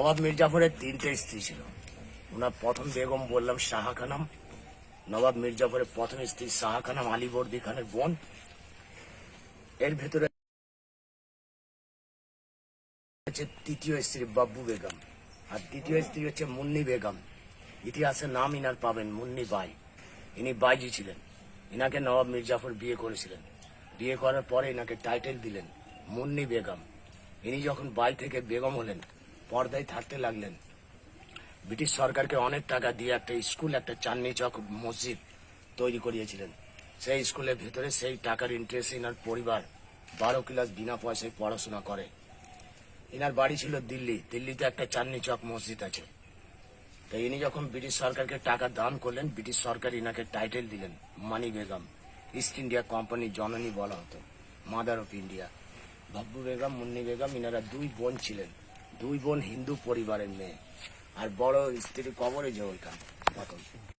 নবাব মির্জাফরের তিনটে স্ত্রী ছিল। ওনার প্রথম বেগম বললাম শাহা খানাম, নবাব মির্জাফরের প্রথম স্ত্রী শাহা খানাম আলীবর্দী খানের বোন। এর ভেতরে হচ্ছে তৃতীয় স্ত্রী বাব্বু বেগম আর দ্বিতীয় স্ত্রী হচ্ছে মুন্নি বেগম। ইতিহাসে নাম ইনার পাবেন মুন্নি বাই। ইনি বাইজি ছিলেন। ইনাকে নবাব মির্জাফর বিয়ে করেছিলেন। বিয়ে করার পরে ইনাকে টাইটেল দিলেন মুন্নি বেগম। ইনি যখন বাই থেকে বেগম হলেন পর্দায় থাকতে লাগলেন। ব্রিটিশ সরকারকে অনেক টাকা দিয়ে একটা স্কুল, একটা চাঁদনি চক মসজিদ তৈরি করিয়েছিলেন। সেই স্কুলের ভেতরে সেই টাকার ইন্টারেস্ট ইনার পরিবার বারো ক্লাস বিনা পয়সায় পড়াশোনা করে। ইনার বাড়ি ছিল দিল্লি। দিল্লিতে একটা চাঁদনি চক মসজিদ আছে। তাই ইনি যখন ব্রিটিশ সরকারকে টাকা দান করলেন, ব্রিটিশ সরকার ইনাকে টাইটেল দিলেন, মানি বেগম। ইস্ট ইন্ডিয়া কোম্পানির জননী বলা হতো। Mother of India Babbu Begum, Munni Begum, ইনারা দুই বোন ছিলেন। দুই বোন হিন্দু পরিবারের মেয়ে। আর বড় স্ত্রী কবরে যে ওইখানে